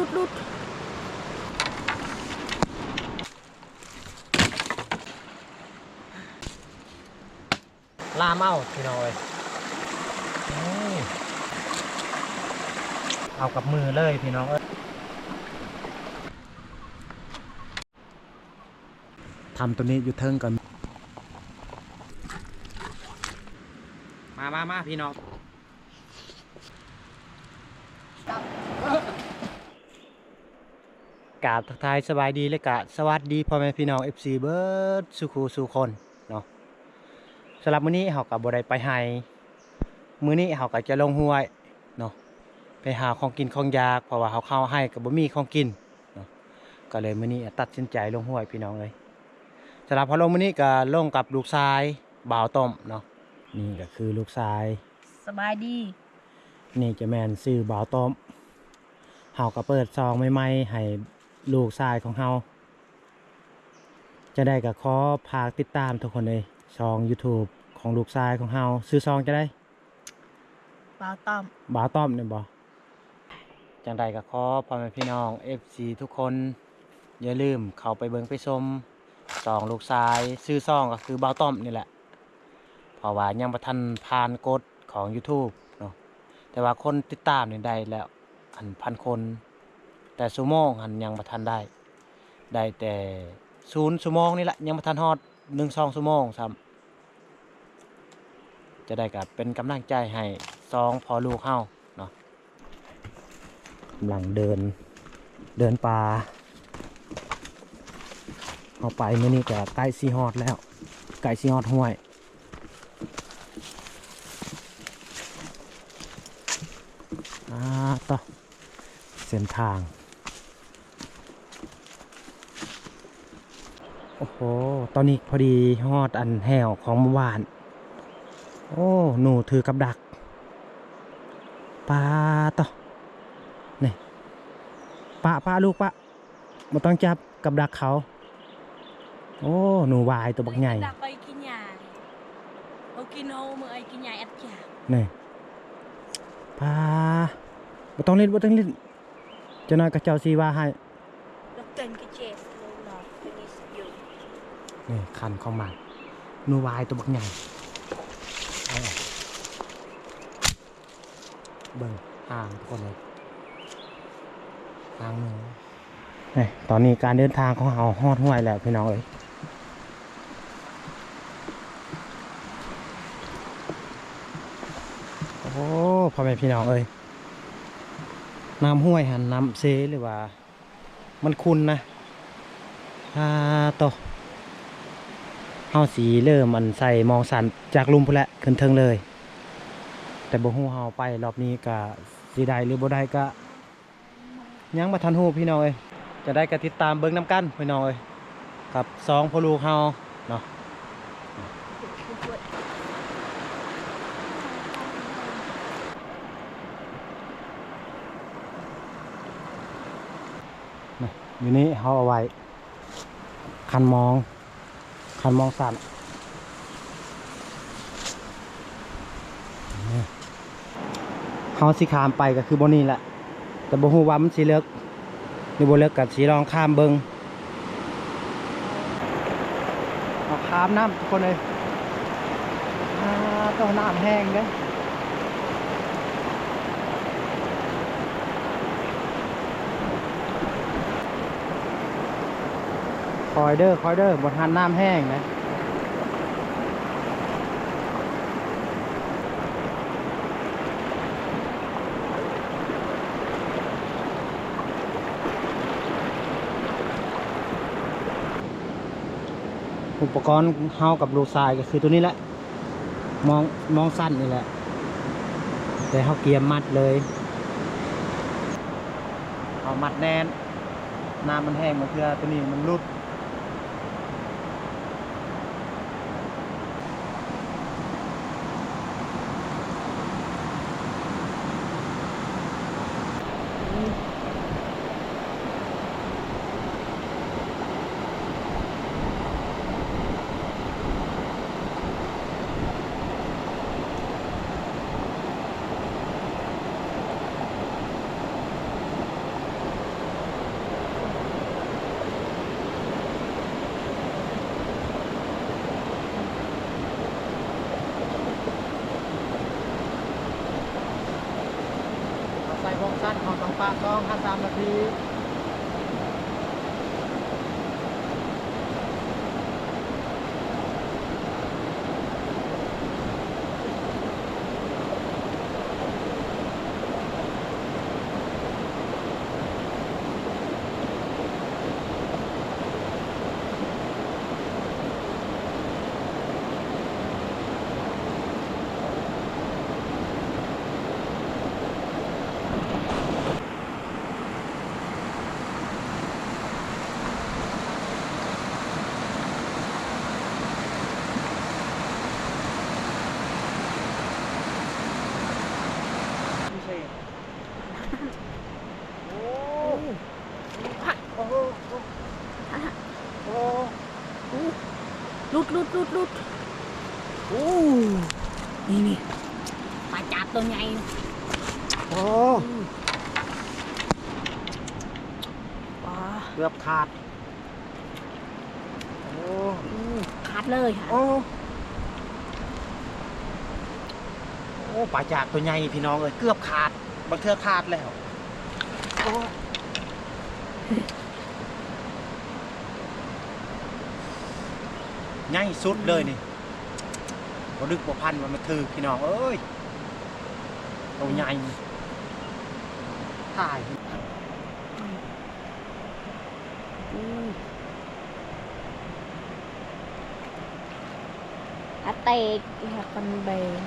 ลุดลุดลามเอาพี่น้องเอ้ยนี่เอากับมือเลยพี่น้องเอ้ยทำตัวนี้อยู่เทิงก่อนมามามาพี่น้อง กราบทักทายสบายดีและกะสวัสดีพ่อแม่พี่น้อง FC เบิร์ดสุขูสุคนเนาะสำหรับมื้อนี้เฮาก็บ่ได้ไปไห้มื้อนี้เฮาก็จะลงห้วยเนาะไปหาของกินของอยากเพราะว่าเฮาเข้าให้ก็บ่มีของกินเนาะก็เลยมื้อนี้ตัดสินใจลงห้วยพี่น้องเลยสำหรับพอลงมื้อนี้ก็ลงกับลูกชายบ่าวต้มเนาะนี่ก็คือลูกชายสบายดี นี่จะแม่นซื้อบ่าวต้มเฮาก็เปิดซองใหม่ๆให้ ลูกชายของเฮาจะได้ก็ขอพากติดตามทุกคนเลยช่อง YouTube ของลูกชายของเฮาซื้อซองจะได้เปล่าต้อมบาวต้อมเนี่ยบอจังใดก็ขอพ่อแม่พี่น้อง FC ทุกคน อย่าลืมเข้าไปเบิ่งไปชมสองลูกชายซื้อซองก็คือบาวต้อมนี่แหละเพราะว่ายังบ่ทันผ่านกฎของ YouTube เนาะแต่ว่าคนติดตามนี่ได้แล้วอันพันคน แต่ชั่วโมงหันยังบ่ทันได้ ได้แต่ศูนย์ชั่วโมงนี่แหละยังบ่ทันฮอด1 2ชั่วโมงซ้ำจะได้กับเป็นกำลังใจให้สองพอลูกเฮาเนาะกำลังเดินเดินป่าเอาไปเมื่อนี้ก็ใกล้ซีฮอดแล้วใกล้ซีฮอดห้วยอ่าต่อเส้นทาง โอ้โหตอนนี้พอดีฮอดอันแหวของเมื่อวาน โอ้ หนูถือกับดัก ปลาต่อนี่ปลาปลาลูกปลามาต้องจับกับดักเขา โอ้ หนูวายตัวบักใหญ่ดักไปกินยาเอากินเอาเมื่อไอ้กินยาแอดยานี่ปลาบ่ต้องเล่นบ่ต้องเล่นเจะน้อยกับเจ้าซีว่าให้ แล้วเกินกิเจสเลยเนาะเป็นนิสอยู่ นี่คันของมันนูวายตัวบักใหญ่เบิ่งห่างทุกคนเลยห่างหนูนี่ตอนนี้การเดินทางของเราฮอดห้วยแล้วพี่น้องเอ้ยโอ้พ่อแม่พี่น้องเอ้ยน้ำห้วยหันน้ำเซหรือว่า มันคุณนะอ่าโต เฮาสีเริ่มมันใส่มองสันจากลุมพุ่นแหละขึ้นเทิงเลย แต่บ่ฮู้เฮาไปรอบนี้ก็สิได้หรือบ่ได้ก็ยังบ่ทันฮู้พี่น้องเอ้ยจะได้ก็ติดตามเบิ่งนํกันพี่น้องเอ้ยกับสองพ่อลูกเฮาเนาะอยู่นี่เฮาเอาไว้ คันมอง คันมองสั่นเขาสิขามไปก็คือบนนี้แหละ แต่บ่ฮู้ว่ามันสีเลือกนี่บ่เลิกกับสีรองข้ามเบิงเอาข้ามน้ำทุกคนเลยต้องน้ำแห้งเด้ อคอยเด้อคอยเด้อบนทันน้ำแห้งนะอุปกรณ์เฮากับลูทรายก็คือตัวนี้แหละ มองมองสั้นนี่แหละ แต่เฮาเกียมมัดเลยเอามัดแน่นน้ำมันแห้งมาเพื่อตัวนี้มันรุด อ สั้นของสองปลาสองห้าสามนาทีพิเศษโอ้โหโอ้โหโอ้โห ลุดลุดลุดลุดโอ้นี่นี่ปลาจับตัวใหญ่โอ้ปลาเกือบขาด โอ้ขาดเลยค่ะโอ้โอ้ปลาจากตัวใหญ่พี่น้องเอ้ยเกือบขาดบางเทือขาดแล้วโอ้ ใหญ่สุดเลยนี่บ่ดึกบ่พันว่ามันถือพี่น้องเอ้ยตัวใหญ่ถ่ายอาเตกค่ะปันเบน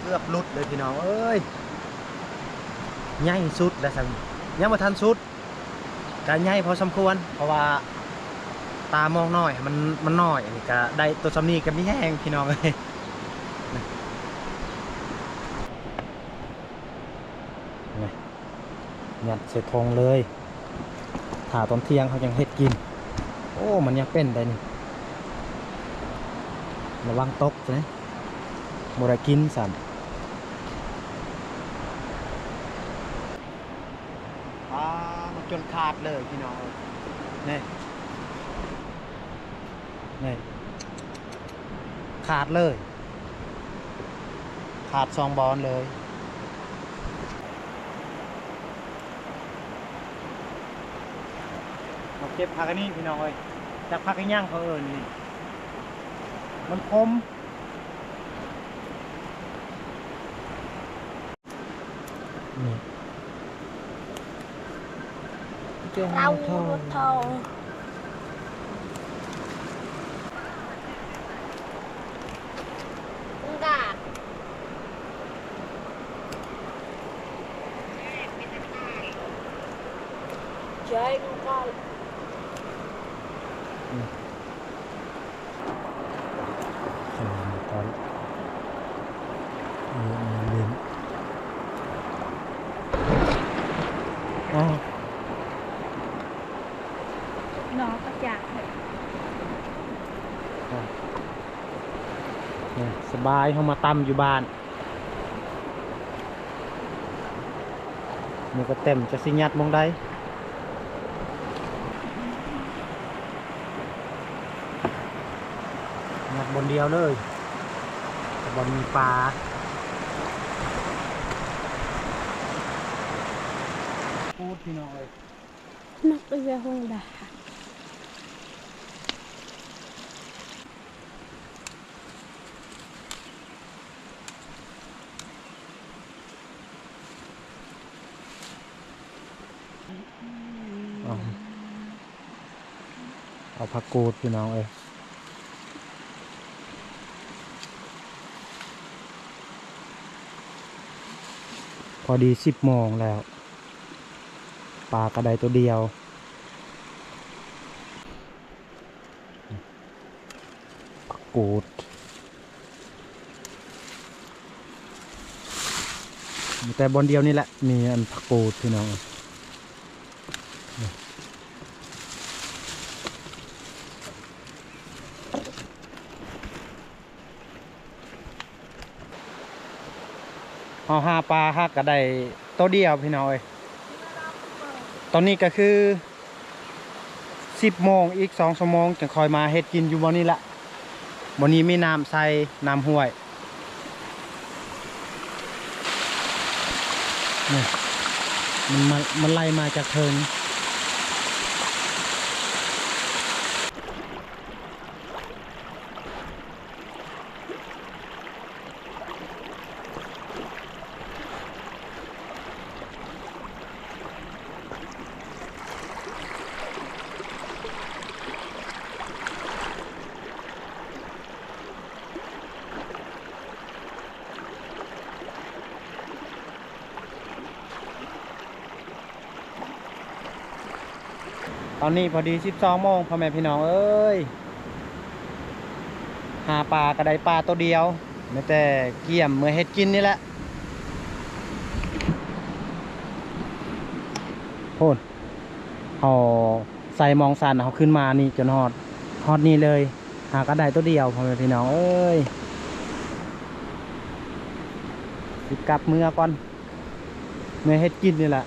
เกือบหลุดเลยพี่น้องเอ้ยใหญ่สุดแล้วสันยังมาทันสุดการใหญ่พอสมควรเพราะว่า ตามองน้อย มันมันน้อยอันนี้ก็ได้ตัวสำนีก็ไม่แห้งพี่น้องเลยนี่ยัดเสร็จทงเลยถ่าตอนเที่ยงเขายังเฮ็ดกิน โอ้ มันยังเป็นได้นี่ระวังตกนะบได้กินสัมอ่ามันจนขาดเลยพี่น้องเนี่ย นี่ขาดเลย ขาดซองบอลเลย มาเก็บผักอันนี้พี่น้องเอ้ยจากผักอีกย่างเขาเอิญนี่มันคมนี่เรารถทองกาดใช่กูก็ สมัยตอนมีมีลิ้นอ้าว น้องก็อยากเลยเนี่ยสบายเข้ามาตำอยู่บ้านมันก็เต็มจะสิยัดมองได้ยัดบนเดียวเลยแต่บนมีปลา พูดพี่น้องเลยนักเรือหงดาเอาเอาผักกูดพี่น้องเอ้ยพอดีสิบโมงแล้ว ปลากระไดตัวเดียว กูดแต่บนเดียวนี่แหละ มีอันผักกูดพี่น้องเอ้ยเอาหาปลาฮักก็ไดตัวเดียวพี่น้องเอ้ย ตอนนี้ก็คือสิบโมงอีกสองชั่วโมงจะคอยมาเฮ็ดกินอยู่บนนี้ละบนนี้มีน้ำใส่น้ำห้วยนี่มันมามันไล่มาจากเทิง อนนี้พอดี12โมงพ่อแม่พี่น้องเอ้ยหาปลากระไดปลาตัวเดียวไม่แต่เกี่ยมเมื่อเฮ็ดกินนี่แหละโพดเอาใส่มองสันเอาขึ้นมานี่จนฮอดฮอดนี่เลย หากระไดตัวเดียวพ่อแม่พี่น้องเอ้ยสิกลับเมื่อก่อนเมื่อเฮ็ดกินนี่แหละ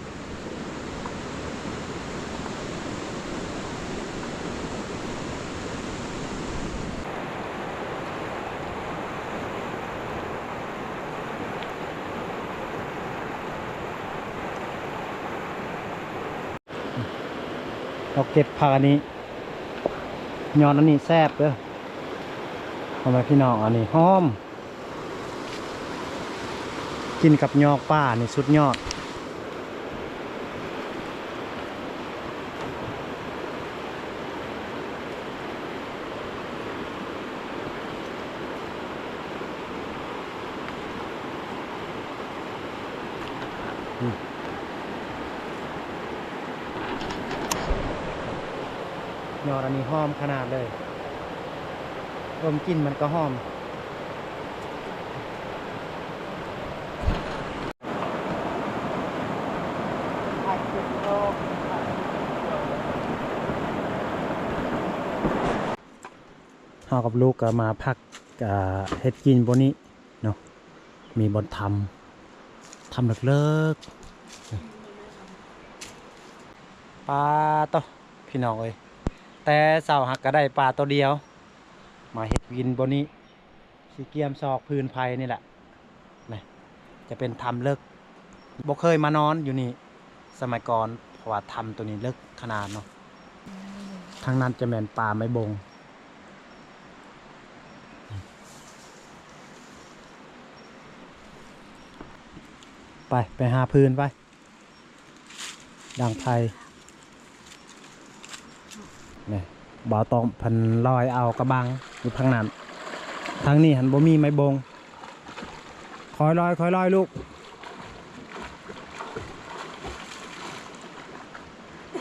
เราเก็บผักอันนี้ยอดอันนี้แซ่บเด้อทำไมพี่น้องอันนี้หอม กินกับยอกป้านี่สุดยอด ยอดอันนี้หอมขนาดเลยลมกินมันก็หอม เฮากับลูกก็มาพักเฮ็ดกินบนนี้เนาะ มีบนทำทำเลิกๆปลาต่อพี่น้องเอ้ย แต่เสาหักก็ได้ปลาตัวเดียว มาเฮ็ดวินบนนี้สีเกียมซอกพื้นไผ่นี่แหละนี่จะเป็นทำเลิกบ่เคยมานอนอยู่นี่ สมัยก่อนเพราะว่าทำตัวนี้เลิกขนาดเนาะทางนั้นจะแม่นปลาไม่บงไป ไปหาพื้นไป ดังไทย นี่บ่อตองพันลอยเอากระบังอยู่ทางนั้นทางนี้หันบ่มีไม้บงคอยลอยคอยลอยลูก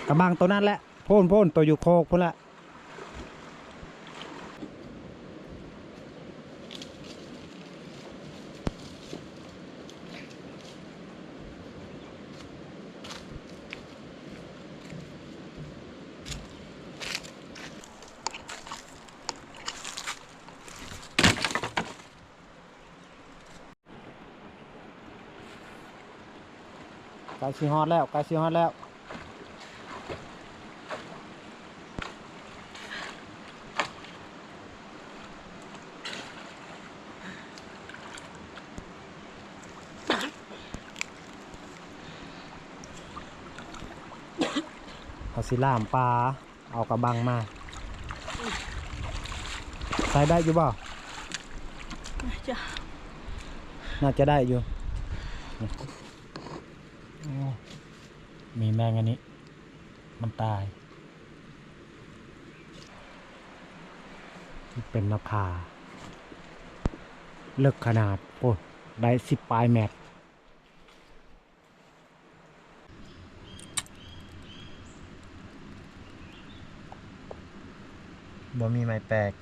กระบังตัวนั้นแหละ โพ่นโพ่นตัวอยู่โคกพุ่นละ ไก่ซีฮอดแล้วไก่ซีฮอดแล้วเอาสิล่ามปลาเอากระบังมาใส่ได้อยู่บ่ จ้ะ น่าจะได้อยู่ มี แมงอันนี้ มันตาย เป็นนภาเลิกขนาด โอ้ได้สิบปลายแมตบ่มีไม้แปลก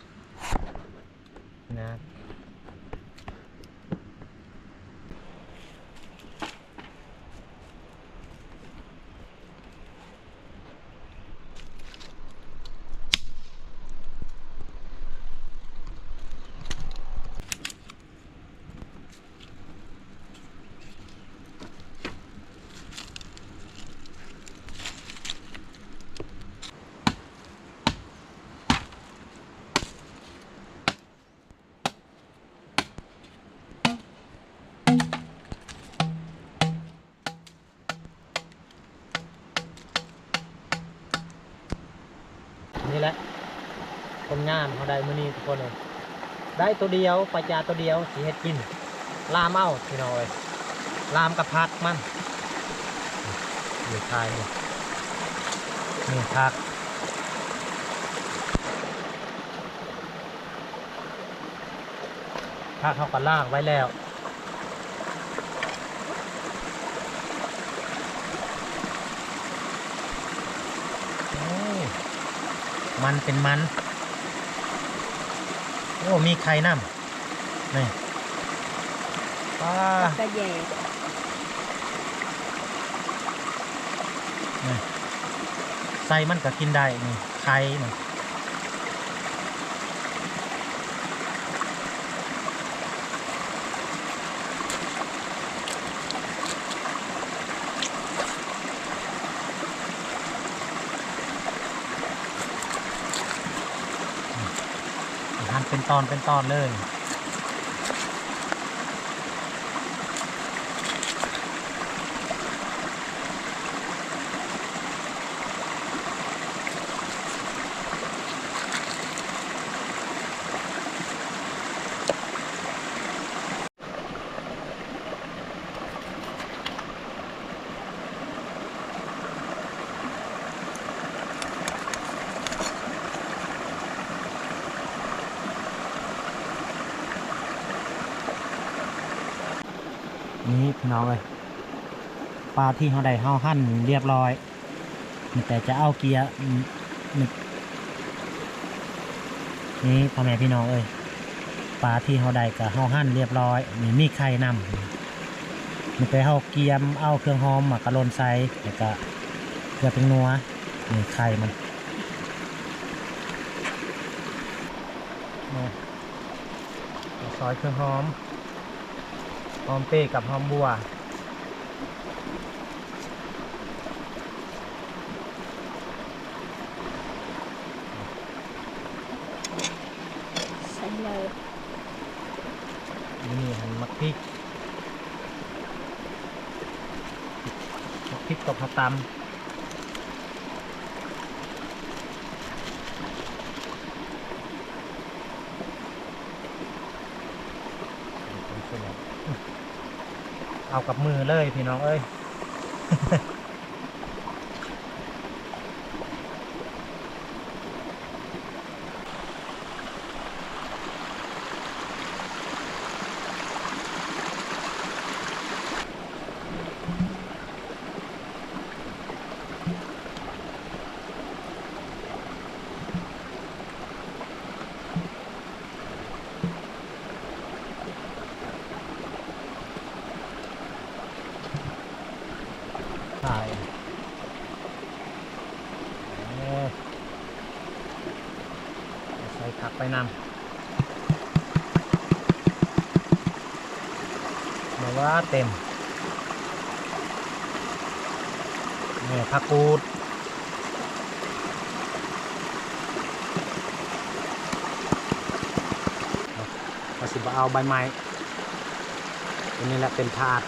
นะี่แหละคนงานเขาได้มือนี้ทุกคนเลยได้ตัวเดียวปลาจาตัวเดียวสีเฮ็ดกิน ลามเอาพี่น้อยลามกับพักมันอยู่ทายนี่นี่พักพักเขาก็ล่างไว้แล้ว โอ้ มันเป็นมัน โอ้ มีไข่น้ำนี่ป้ากระแยกใส่มันก็กินได้นี่ไข่นี่ ตอนเป็นตอนเลย นี่พี่น้องเลยปลา ที่เขาได้เขาหั่นเรียบร้อย แต่จะเอาเกียร์อืมนี่นี่พ่อแม่พี่น้องเอ้ยปลาที่เขาได้กับเขาหั่นเรียบร้อยนี่มีไข่นำมีแต่เขาเกียมเอาเครื่องหอมมากระโลนใส่แล้วก็เกลือเป็นนัวนี่ไข่มันซอยเครื่องหอมหอมเป้กับหอมบัว ใส่เลย นี่หั่นมัก พริกพริกกับผักตำเอากับมือเลยพี่น้องเอ้ย ใช่เออใส่ผักไปนำมาว่าเต็ มนี่ผักกูดเราสิบเอาใบไม้อันนี้แหละเป็นถาด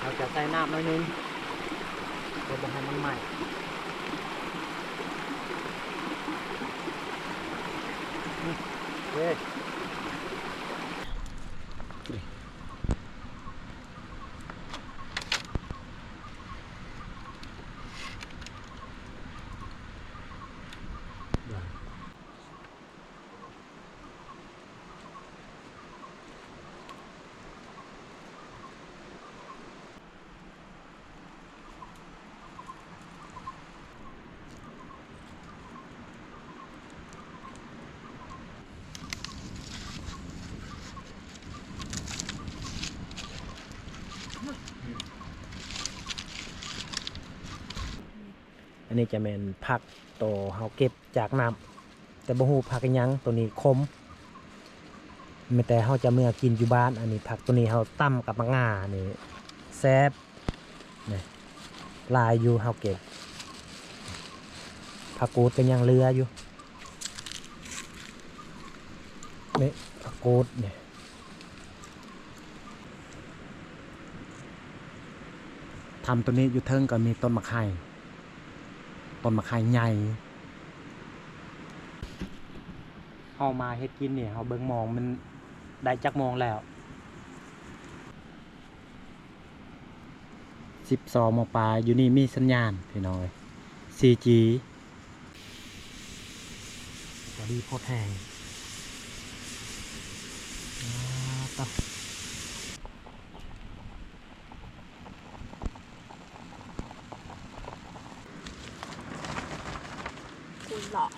เราจะใส่น้ำหน่อยนึงเพื่อบ่ให้มันไหม่เว้ อันนี้จะเป็นผักโตเฮาเก็บจากน้ำแต่บ่ฮู้ผักยังตัวนี้คมไม่แต่เฮาจะเมื่อกินอยู่บ้าน อันนี้ผักตัวนี้เฮาตั้มกับมะงานี่แซ่บนี่ลายอยู่เฮาเก็บผักกูดก็ยังเหลืออยู่นี่ผักกูดนี่ยทำตัวนี้อยู่เทิงก็มีต้นมะไข่ ต้นมะขายใหญ่เฮามาเฮ็ดกินเนี่ยเฮาเบิ่งหมองมันได้จักโมองแล้วสิบสองมปลายอยู่นี่มีสัญญาณพี่น้อย 4G พอดีโพดแหงอ่าต่อ กุหลาบ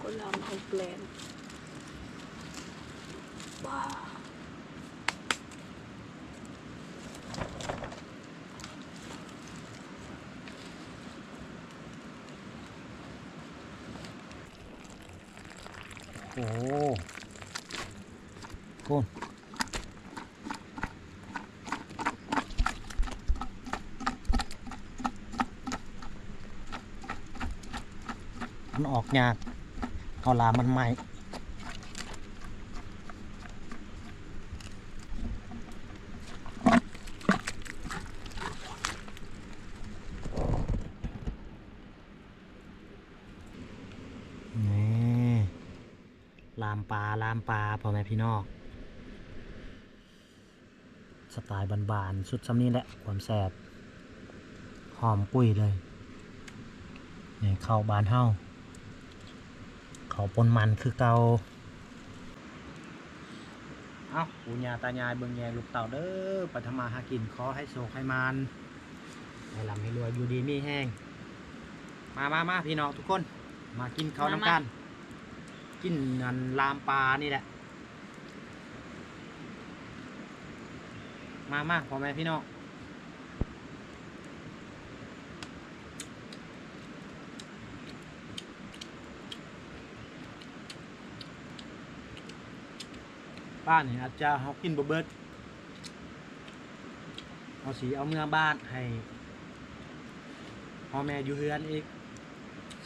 กุหลาบไทยแกลนด์ว้าว โอ้คุณ มันออกยากเอาลามันใหมนี่ลามปลาลามปลาพ่อแม่พี่น้องสไตล์บานๆสุดซ้ำนี้แหละความแสบหอมปุ้ยเลยเนี่ยเข้าบานเฮ้า เขาปนมันคือเกาเอาปูญาตายายเบิงแยงลูกเต่าเด้อปัทมาหากินขอให้โศกให้มานให้ลำให้รวยอยู่ดีมีแห้ง มามามาพี่น้องทุกคน มากินข้าวน้ำกัน กินนันลามปลานี่แหละ มามาพ่อแม่พี่น้อง บ้านเนี่ยอาจจะเอากินบะเบิดเอาสีเอาเมื่อบ้านให้พ่อแม่อยู่เฮือนอีก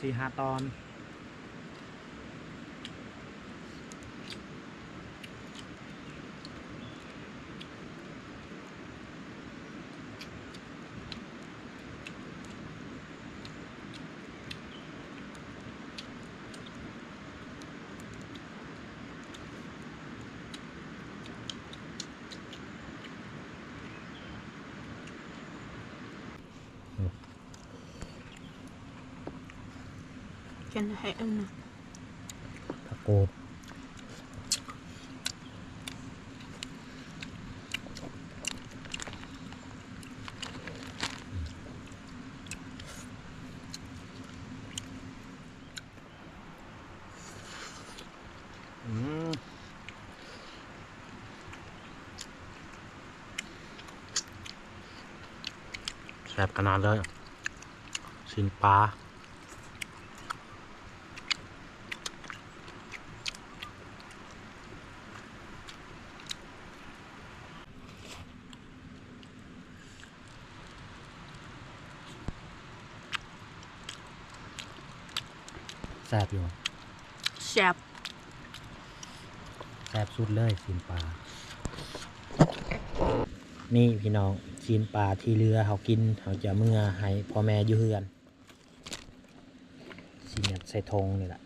สี่หาตอน กันให้อันนะตะโกดอืมแซ่บขนาดเลยสินปลา แซ่บอยู่แซ่บแซ่บสุดเลยซีนปลา นี่พี่น้องซีนปลาที่เรือเขากินเขาจะเมื่อให้พ่อแม่อยู่เฮือนซีนใส่ธงนี่แหละ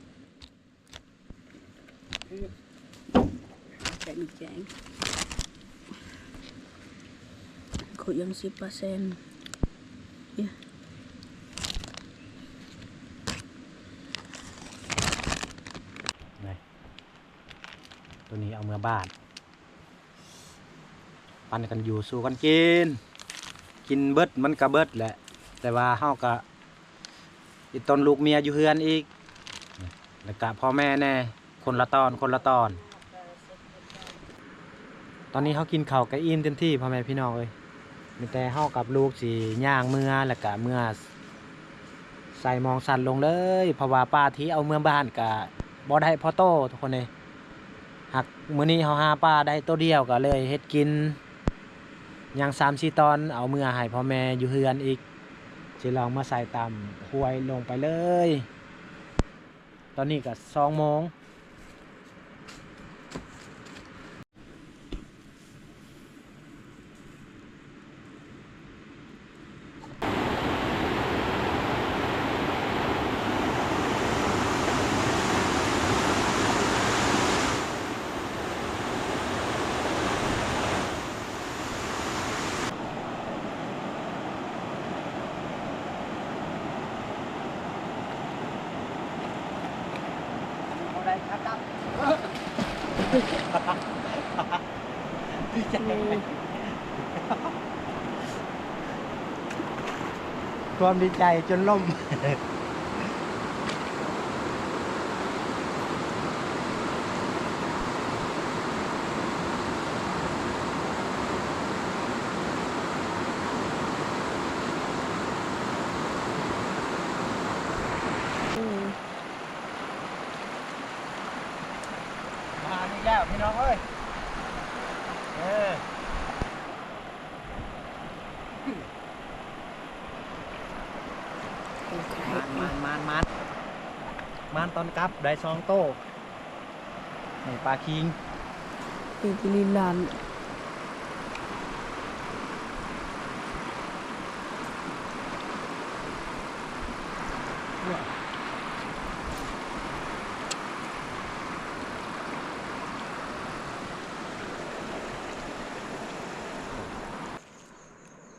แต่มีแจงขอยังสิบเปอร์เซ็นต์ นี่ตัวนี้เอาเมื่อ บ้าน ปันกันอยู่สู้กันกิน กินเบิดมันกะเบิดแหละ แต่ว่าเฮากะอีตนลูกเมียอยู่เฮือนอีก แล้วกะพ่อแม่แน่ คนละตอนคนละตอน ตอนนี้เขากินข้าวกะอิ่มเต็มที่พ่อแม่พี่น้องเอ้ยมีแต่เฮากับลูกสีย่างเมื่อแล้วกะเมื่อใส่มองสั่นลงเลยเพราะว่าป้าที่เอาเมื่อบ้านกะบ่ได้พอโตทุกคนเลย หักมื้อนี้เฮาหาป้าได้ตัวเดียวก็เลยเฮ็ดกินยังสาง3-4ตอนเอาเมื่อให้พ่อแม่อยู่เฮือนอีกจะลองมาใส่ตามห้วยลงไปเลย ตอนนี้ก็2โมง ดีใจความดีใจจนล่ม มานตอนกลับได้สองโต้นี่ปลาคิงเป็นที่ลิลาน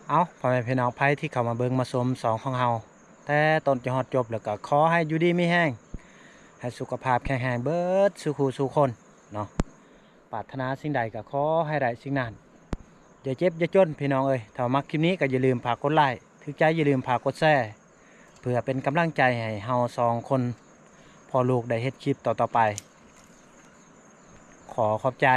เอาพ่อแม่พี่น้องไพ่ที่เข้ามาเบิ่งมาชมสองของเฮาแต่ต้นจะฮอดจบแล้วก็ขอให้อยู่ดีมีแห้ง ให้สุขภาพแข็งแรงเบิดสุขูสุคนเนาะปรารถนาสิ่งใดก็ขอให้ได้สิ่งนั้นอย่าเจ็บอย่าจนพี่น้องเอ้ยถ้ามักคลิปนี้ก็อย่าลืมฝากกดไลค์ถือใจอย่าลืมฝากกดแชร์เพื่อเป็นกำลังใจให้เฮาสองคนพอลูกได้เฮ็ดคลิปต่อๆไป ขอขอบใจ